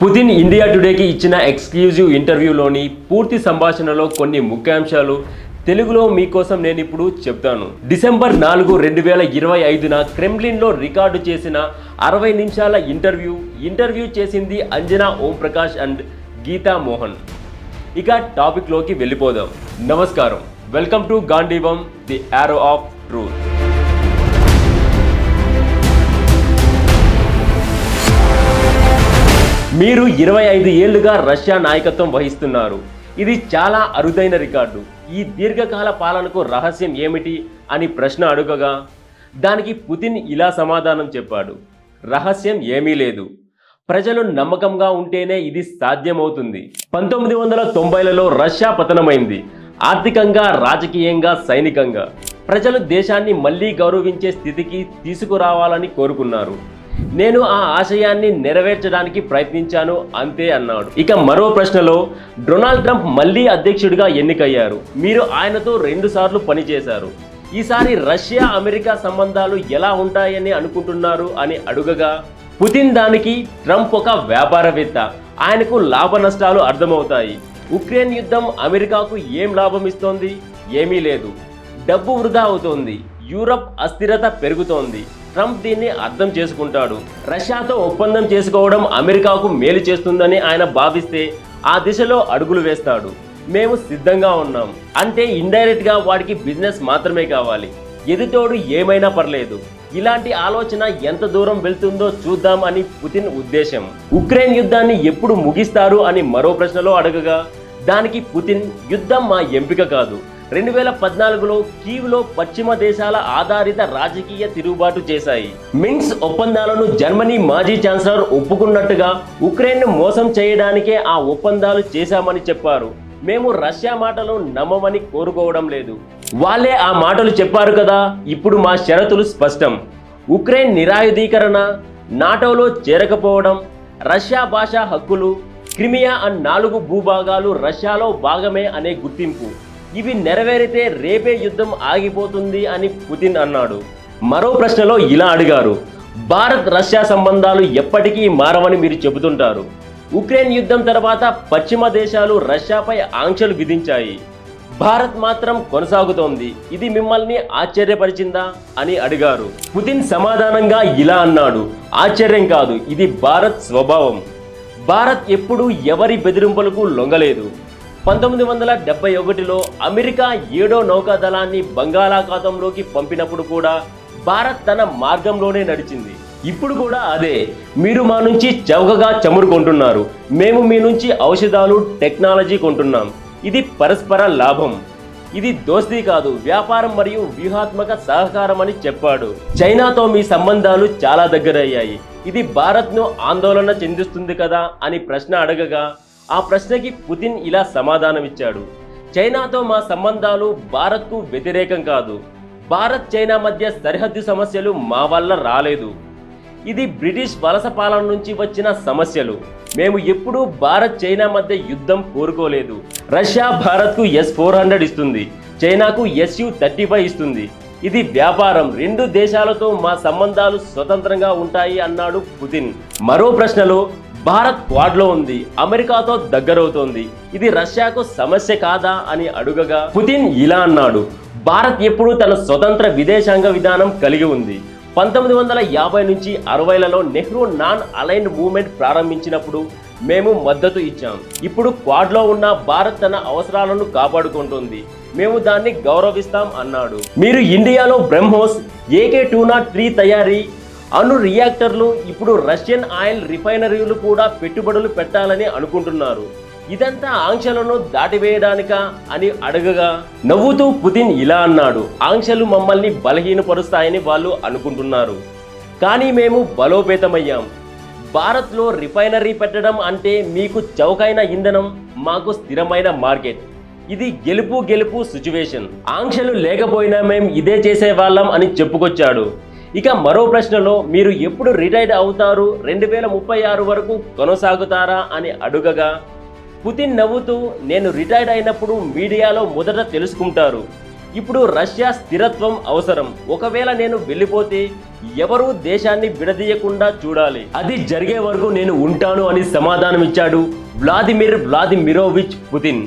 Putin India టుడేకి ఇచ్చిన exclusive ఇంటర్వ్యూలోని పూర్తి సంభాషణలో కొన్ని ముఖ్యాంశాలు తెలుగులో మీకోసం నేను ఇప్పుడు చెప్తాను. డిసెంబర్ నాలుగు రెండు వేల ఇరవై ఐదున క్రెమ్లిన్లో రికార్డు చేసిన అరవై నిమిషాల ఇంటర్వ్యూ ఇంటర్వ్యూ చేసింది అంజనా ఓం ప్రకాష్ అండ్ గీతా మోహన్. ఇక టాపిక్లోకి వెళ్ళిపోదాం. నమస్కారం. Welcome to Gandhivam the arrow of truth. మీరు ఇరవై ఐదు ఏళ్ళుగా రష్యా నాయకత్వం వహిస్తున్నారు. ఇది చాలా అరుదైన రికార్డు. ఈ దీర్ఘకాల పాలనకు రహస్యం ఏమిటి అని ప్రశ్న అడుగగా దానికి పుతిన్ ఇలా సమాధానం చెప్పాడు. రహస్యం ఏమీ లేదు. ప్రజలు నమ్మకంగా ఉంటేనే ఇది సాధ్యమవుతుంది. పంతొమ్మిది వందల తొంభైలలో రష్యా పతనమైంది. ఆర్థికంగా రాజకీయంగా సైనికంగా. ప్రజలు దేశాన్ని మళ్ళీ గౌరవించే స్థితికి తీసుకురావాలని కోరుకున్నారు. నేను ఆ ఆశయాన్ని నెరవేర్చడానికి ప్రయత్నించాను అంతే అన్నాడు. ఇక మరో ప్రశ్నలో డొనాల్డ్ ట్రంప్ మళ్ళీ అధ్యక్షుడిగా ఎన్నికయ్యారు. మీరు ఆయనతో రెండు సార్లు పనిచేశారు ఈసారి రష్యా అమెరికా సంబంధాలు ఎలా ఉంటాయని అనుకుంటున్నారు అని అడుగగా పుతిన్ దానికి ట్రంప్ ఒక వ్యాపారవేత్త. ఆయనకు లాభ నష్టాలు అర్థమవుతాయి. ఉక్రెయిన్ యుద్ధం అమెరికాకు ఏం లాభం ఇస్తోంది? ఏమీ లేదు. డబ్బు వృధా అవుతోంది. యూరప్ అస్థిరత పెరుగుతోంది. ట్రంప్ దీన్ని అర్థం చేసుకుంటాడు. రష్యాతో ఒప్పందం చేసుకోవడం అమెరికాకు మేలు చేస్తుందని ఆయన భావిస్తే ఆ దిశలో అడుగులు వేస్తాడు. మేము సిద్ధంగా ఉన్నాం. అంటే ఇండైరెక్ట్గా వాడికి బిజినెస్ మాత్రమే కావాలి. ఎదుటోడు ఏమైనా పర్లేదు. ఇలాంటి ఆలోచన ఎంత దూరం వెళ్తుందో చూద్దాం అని పుతిన్ ఉద్దేశం. ఉక్రెయిన్ యుద్ధాన్ని ఎప్పుడు ముగిస్తారు అని మరో ప్రశ్నలో అడగగా దానికి పుతిన్ యుద్ధం మా ఎంపిక కాదు. రెండు వేల పద్నాలుగులో కీవ్లో పశ్చిమ దేశాల ఆధారిత రాజకీయ తిరుగుబాటు చేశాయి. మిన్స్ ఒప్పందాలను జర్మనీ మాజీ ఛాన్సలర్ ఒప్పుకున్నట్టుగా ఉక్రెయిన్ను మోసం చేయడానికే ఆ ఒప్పందాలు చేశామని చెప్పారు. మేము రష్యా మాటలు నమ్మమని కోరుకోవడం లేదు. వాళ్ళే ఆ మాటలు చెప్పారు కదా ఇప్పుడు మా షరతులు స్పష్టం. ఉక్రెయిన్ నిరాయుధీకరణ నాటోలో చేరకపోవడం రష్యా భాషా హక్కులు క్రిమియా అన్న నాలుగు భూభాగాలు రష్యాలో భాగమే అనే గుర్తింపు. ఇవి నెరవేరితే రేపే యుద్ధం ఆగిపోతుంది అని పుతిన్ అన్నాడు. మరో ప్రశ్నలో ఇలా అడిగారు. భారత్ రష్యా సంబంధాలు ఎప్పటికీ మారవని మీరు చెబుతుంటారు. ఉక్రెయిన్ యుద్ధం తర్వాత పశ్చిమ దేశాలు రష్యాపై ఆంక్షలు విధించాయి. భారత్ మాత్రం కొనసాగుతోంది. ఇది మిమ్మల్ని ఆశ్చర్యపరిచిందా అని అడిగారు. పుతిన్ సమాధానంగా ఇలా అన్నాడు. ఆశ్చర్యం కాదు ఇది భారత్ స్వభావం. భారత్ ఎప్పుడూ ఎవరి బెదిరింపులకు లొంగలేదు. పంతొమ్మిది వందల డెబ్బై ఒకటిలో అమెరికా ఏడో నౌకాదళాన్ని బంగాళాఖాతంలోకి పంపినప్పుడు కూడా భారత్ తన మార్గంలోనే నడిచింది. ఇప్పుడు కూడా అదే. మీరు మా నుంచి చౌకగా చమురు కొంటున్నారు. మేము మీ నుంచి ఔషధాలు టెక్నాలజీ కొంటున్నాం. ఇది పరస్పర లాభం. ఇది దోస్తీ కాదు వ్యాపారం మరియు వ్యూహాత్మక సహకారం అని చెప్పాడు. చైనాతో మీ సంబంధాలు చాలా దగ్గరయ్యాయి. ఇది భారత్ను ఆందోళన చెందిస్తుంది కదా అని ప్రశ్న అడగగా ఆ ప్రశ్నకి పుతిన్ ఇలా సమాధానమిచ్చాడు. చైనాతో మా సంబంధాలు భారత్కు వ్యతిరేకం కాదు. భారత్ చైనా మధ్య సరిహద్దు సమస్యలు మా వల్ల రాలేదు. ఇది బ్రిటిష్ వలస పాలన నుంచి వచ్చిన సమస్యలు. మేము ఎప్పుడూ భారత్ చైనా మధ్య యుద్ధం కోరుకోలేదు. రష్యా భారత్కు ఎస్ ఫోర్ హండ్రెడ్ ఇస్తుంది. చైనాకు ఎస్యు థర్టీ ఫైవ్ ఇస్తుంది. ఇది వ్యాపారం. రెండు దేశాలతో మా సంబంధాలు స్వతంత్రంగా ఉంటాయి అన్నాడు పుతిన్. మరో ప్రశ్నలో భారత్ క్వాడ్లో ఉంది అమెరికాతో దగ్గరవుతోంది. ఇది రష్యాకు సమస్య కాదా అని అడుగగా పుతిన్ ఇలా అన్నాడు. భారత్ ఎప్పుడూ తన స్వతంత్ర విదేశాంగ విధానం కలిగి ఉంది. పంతొమ్మిది వందల యాభై నుంచి అరవైలలో నెహ్రూ నాన్ అలైన్డ్ మూవ్మెంట్ ప్రారంభించినప్పుడు మేము మద్దతు ఇచ్చాం. ఇప్పుడు క్వాడ్లో ఉన్న భారత్ తన అవసరాలను కాపాడుకుంటుంది. మేము దాన్ని గౌరవిస్తాం అన్నాడు. మీరు ఇండియాలో BrahMos AK two naught three తయారీ అణు రియాక్టర్లు ఇప్పుడు రష్యన్ ఆయిల్ రిఫైనరీలు కూడా పెట్టుబడులు పెట్టాలని అనుకుంటున్నారు. ఇదంతా ఆంక్షలను దాటివేయడానికా అని అడగగా నవ్వుతూ పుతిన్ ఇలా అన్నాడు. ఆంక్షలు మమ్మల్ని బలహీనపరుస్తాయని వాళ్ళు అనుకుంటున్నారు. కానీ మేము బలోపేతమయ్యాం. భారత్లో రిఫైనరీ పెట్టడం అంటే మీకు చౌకైన ఇంధనం మాకు స్థిరమైన మార్కెట్. ఇది గెలుపు గెలుపు సిచ్యువేషన్. ఆంక్షలు లేకపోయినా మేం ఇదే చేసేవాళ్ళం అని చెప్పుకొచ్చాడు. ఇక మరో ప్రశ్నలో మీరు ఎప్పుడు రిటైర్డ్ అవుతారు? రెండు వేల ముప్పై ఆరు వరకు కొనసాగుతారా అని అడుగగా పుతిన్ నవ్వుతూ నేను రిటైర్డ్ అయినప్పుడు మీడియాలో మొదట తెలుసుకుంటారు. ఇప్పుడు రష్యా స్థిరత్వం అవసరం. ఒకవేళ నేను వెళ్ళిపోతే ఎవరూ దేశాన్ని విడదీయకుండా చూడాలి. అది జరిగే వరకు నేను ఉంటాను అని సమాధానం ఇచ్చాడు వ్లాదిమిర్ వ్లాదిమిరోవిచ్ పుతిన్.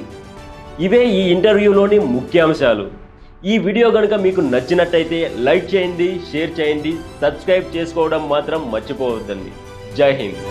ఇవే ఈ ఇంటర్వ్యూలోని ముఖ్యాంశాలు. ఈ వీడియో కనుక మీకు నచ్చినట్టయితే లైక్ చేయండి షేర్ చేయండి సబ్స్క్రైబ్ చేసుకోవడం మాత్రం మర్చిపోవద్దండి. జై హింద్.